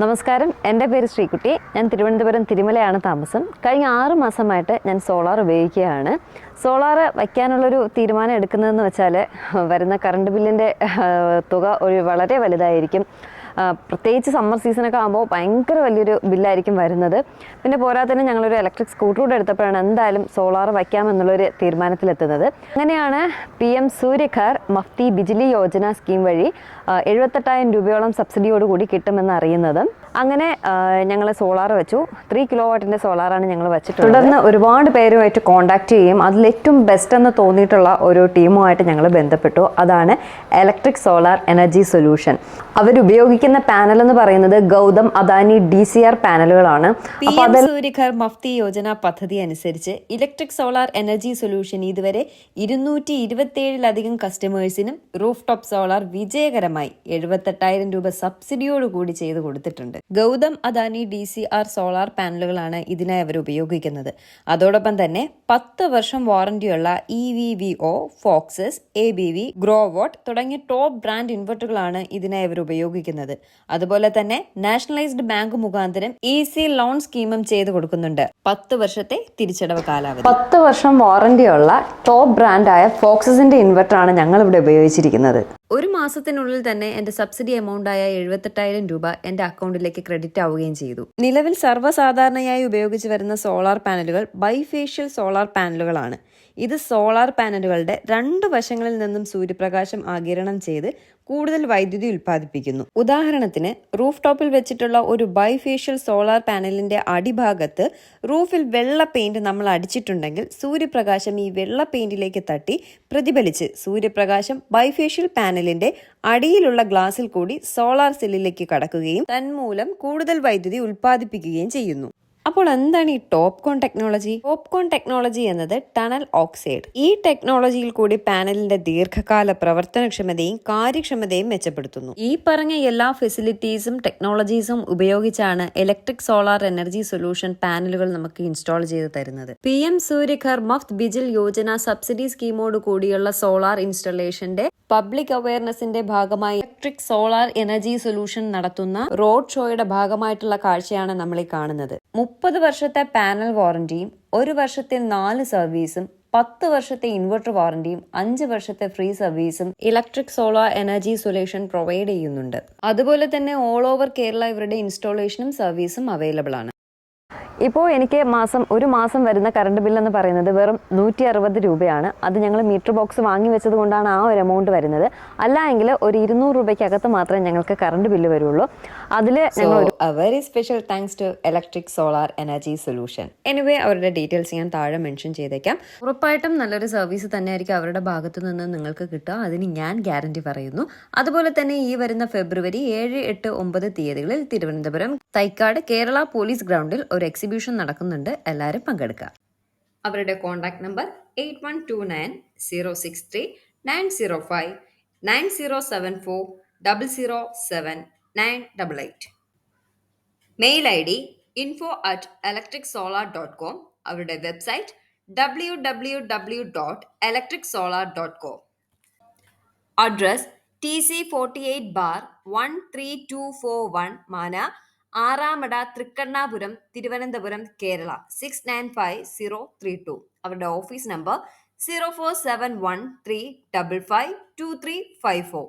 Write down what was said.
നമസ്കാരം. എന്റെ പേര് ശ്രീകുട്ടി. ഞാൻ തിരുവനന്തപുരം തിരുമലയാണ് താമസം. കഴിഞ്ഞ ആറ് മാസമായിട്ട് ഞാൻ സോളാർ ഉപയോഗിക്കുകയാണ്. സോളാർ വയ്ക്കാനുള്ളൊരു തീരുമാനം എടുക്കുന്നതെന്ന് വെച്ചാൽ വരുന്ന കറണ്ട് ബില്ലിന്റെ തുക ഒരു വളരെ വലുതായിരിക്കും. പ്രത്യേകിച്ച് സമ്മർ സീസണൊക്കെ ആകുമ്പോൾ ഭയങ്കര വലിയൊരു ബില്ലായിരിക്കും വരുന്നത്. പിന്നെ പോരാത്തന്നെ ഞങ്ങളൊരു ഇലക്ട്രിക് സ്കൂട്ടർ കൂടെ എടുത്തപ്പോഴാണ് എന്തായാലും സോളാർ വയ്ക്കാമെന്നുള്ളൊരു തീരുമാനത്തിലെത്തുന്നത്. അങ്ങനെയാണ് P M Suryaghar Mufti Bijli Yojana scheme വഴി എഴുപത്തെട്ടായിരം രൂപയോളം സബ്സിഡിയോടുകൂടി കിട്ടുമെന്ന് അറിയുന്നത്. അങ്ങനെ ഞങ്ങൾ സോളാർ വെച്ചു. ത്രീ കിലോ വാട്ടിന്റെ സോളാറാണ് ഞങ്ങൾ വെച്ചിട്ടുള്ളത്. തുടർന്ന് ഒരുപാട് പേരുമായിട്ട് കോൺടാക്ട് ചെയ്യും അതിൽ ഏറ്റവും ബെസ്റ്റ് എന്ന് തോന്നിയിട്ടുള്ള ഒരു ടീമുമായിട്ട് ഞങ്ങൾ ബന്ധപ്പെട്ടു. അതാണ് ഇലക്ട്രിക് സോളാർ എനർജി സൊല്യൂഷൻ അവരുപയോഗിക്കുന്ന പാനൽ എന്ന് പറയുന്നത് Gautam Adani D C R പാനലുകളാണ് Suryaghar മഫ്തി Yojana പദ്ധതി അനുസരിച്ച് ഇലക്ട്രിക് സോളാർ എനർജി സൊല്യൂഷൻ ഇതുവരെ ഇരുന്നൂറ്റി ഇരുപത്തിയേഴിലധികം കസ്റ്റമേഴ്സിനും റൂഫ് ടോപ്പ് സോളാർ വിജയകരമായി എഴുപത്തെട്ടായിരം രൂപ സബ്സിഡിയോടുകൂടി ചെയ്തു കൊടുത്തിട്ടുണ്ട്. Gautam Adani D C R solar പാനലുകളാണ് ഇതിനായി അവർ ഉപയോഗിക്കുന്നത്. അതോടൊപ്പം തന്നെ പത്ത് വർഷം വാറന്റിയുള്ള E V V O Foxess A B V Growatt തുടങ്ങിയ ടോപ്പ് ബ്രാൻഡ് ഇൻവെർട്ടറുകളാണ് ഇതിനായി അവർ ഉപയോഗിക്കുന്നത്. അതുപോലെ തന്നെ നാഷണലൈസ്ഡ് ബാങ്ക് മുഖാന്തരം ഈസി ലോൺ സ്കീമും ചെയ്തു കൊടുക്കുന്നുണ്ട്. പത്ത് വർഷത്തെ തിരിച്ചടവ് കാലാവധി. പത്ത് വർഷം വാറന്റിയുള്ള ടോപ്പ് ബ്രാൻഡായ ഫോക്സസിന്റെ ഇൻവെർട്ടറാണ് ഞങ്ങൾ ഇവിടെ ഉപയോഗിച്ചിരിക്കുന്നത്. ഒരു മാസത്തിനുള്ളിൽ തന്നെ എന്റെ സബ്സിഡി എമൗണ്ടായ എഴുപത്തെട്ടായിരം രൂപ എന്റെ അക്കൗണ്ടിലേക്ക് ക്രെഡിറ്റ് ആവുകയും ചെയ്തു. നിലവിൽ സർവസാധാരണയായി ഉപയോഗിച്ച് വരുന്ന സോളാർ പാനലുകൾ ബൈഫേഷ്യൽ സോളാർ പാനലുകളാണ്. ഇത് സോളാർ പാനലുകളുടെ രണ്ട് വശങ്ങളിൽ നിന്നും സൂര്യപ്രകാശം ആകിരണം ചെയ്ത് കൂടുതൽ വൈദ്യുതി ഉൽപ്പാദിപ്പിക്കുന്നു. ഉദാഹരണത്തിന് റൂഫ് ടോപ്പിൽ വെച്ചിട്ടുള്ള ഒരു ബൈഫേഷ്യൽ സോളാർ പാനലിന്റെ അടിഭാഗത്ത് റൂഫിൽ വെള്ള പെയിന്റ് നമ്മൾ അടിച്ചിട്ടുണ്ടെങ്കിൽ സൂര്യപ്രകാശം ഈ വെള്ള പെയിന്റിലേക്ക് തട്ടി പ്രതിഫലിച്ച് സൂര്യപ്രകാശം ബൈഫേഷ്യൽ പാനലിന്റെ അടിയിലുള്ള ഗ്ലാസിൽ കൂടി സോളാർ സെല്ലിലേക്ക് കടക്കുകയും തന്മൂലം കൂടുതൽ വൈദ്യുതി ഉൽപ്പാദിപ്പിക്കുകയും ചെയ്യുന്നു. അപ്പോൾ എന്താണ് ഈ ടോപ്കോൺ ടെക്നോളജി? ടോപ്കോൺ ടെക്നോളജി എന്നത് ടണൽ ഓക്സൈഡ്. ഈ ടെക്നോളജിയിൽ കൂടി പാനലിന്റെ ദീർഘകാല പ്രവർത്തനക്ഷമതയും കാര്യക്ഷമതയും മെച്ചപ്പെടുത്തുന്നു. ഈ പറഞ്ഞ എല്ലാ ഫെസിലിറ്റീസും ടെക്നോളജീസും ഉപയോഗിച്ചാണ് ഇലക്ട്രിക് സോളാർ എനർജി സൊല്യൂഷൻ പാനലുകൾ നമുക്ക് ഇൻസ്റ്റാൾ ചെയ്ത് തരുന്നത്. P M Suryaghar Muft Bijil Yojana subsidy സ്കീമോട് കൂടിയുള്ള സോളാർ ഇൻസ്റ്റലേഷന്റെ പബ്ലിക് അവയർനെസിന്റെ ഭാഗമായി ഇലക്ട്രിക് സോളാർ എനർജി സൊല്യൂഷൻ നടത്തുന്ന റോഡ് ഷോയുടെ ഭാഗമായിട്ടുള്ള കാഴ്ചയാണ് നമ്മൾ ഈ കാണുന്നത്. മുപ്പത് വർഷത്തെ പാനൽ വാറന്റിയും ഒരു വർഷത്തെ നാല് സർവീസും പത്ത് വർഷത്തെ ഇൻവെർട്ടർ വാറന്റിയും അഞ്ച് വർഷത്തെ ഫ്രീ സർവീസും electric solar energy solution provide ചെയ്യുന്നുണ്ട്. അതുപോലെ തന്നെ ഓൾ ഓവർ കേരള ഇവരുടെ ഇൻസ്റ്റാളേഷനും സർവീസും അവൈലബിൾ ആണ്. ഇപ്പോൾ എനിക്ക് മാസം ഒരു മാസം വരുന്ന കറണ്ട് ബില്ലെന്ന് പറയുന്നത് വെറും നൂറ്റി അറുപത് രൂപയാണ്. അത് ഞങ്ങൾ മീറ്റർ ബോക്സ് വാങ്ങി വെച്ചത് കൊണ്ടാണ് ആ ഒരു എമൗണ്ട് വരുന്നത്. അല്ല എങ്കിൽ ഒരു ഇരുന്നൂറ് രൂപയ്ക്കകത്ത് മാത്രമേ ഞങ്ങൾക്ക് കറണ്ട് ബില്ല് വരുള്ളൂ. അതിൽ ഞങ്ങൾ very special thanks to electric solar energy solution anyway അവരുടെ ഡീറ്റെയിൽസ് ഞാൻ താഴെ മെൻഷൻ ചെയ്തേക്കാം. ഉറപ്പായിട്ടും നല്ലൊരു സർവീസ് തന്നെയായിരിക്കും അവരുടെ ഭാഗത്തു നിന്ന് നിങ്ങൾക്ക് കിട്ടുക. അതിന് ഞാൻ ഗ്യാരണ്ടി പറയുന്നു. അതുപോലെ തന്നെ ഈ വരുന്ന ഫെബ്രുവരി ഏഴ് എട്ട് ഒമ്പത് തീയതികളിൽ തിരുവനന്തപുരം തൈക്കാട് കേരള പോലീസ് ഗ്രൗണ്ടിൽ ഒരു എക്സിബിഷൻ നടക്കുന്നുണ്ട്. എല്ലാവരും പങ്കെടുക്കുക. അവരുടെ contact number eight one two nine zero six three nine zero five nine zero seven four double zero seven nine double eight mail I D info at electric solar dot com അവരുടെ website W W W dot electric solar dot com address T C forty eight bar one three two four one മാന Aramada Thrikkannapuram Thiruvananthapuram Kerala. Six nine five zero three two അവരുടെ office number zero four seven one three double five two three five four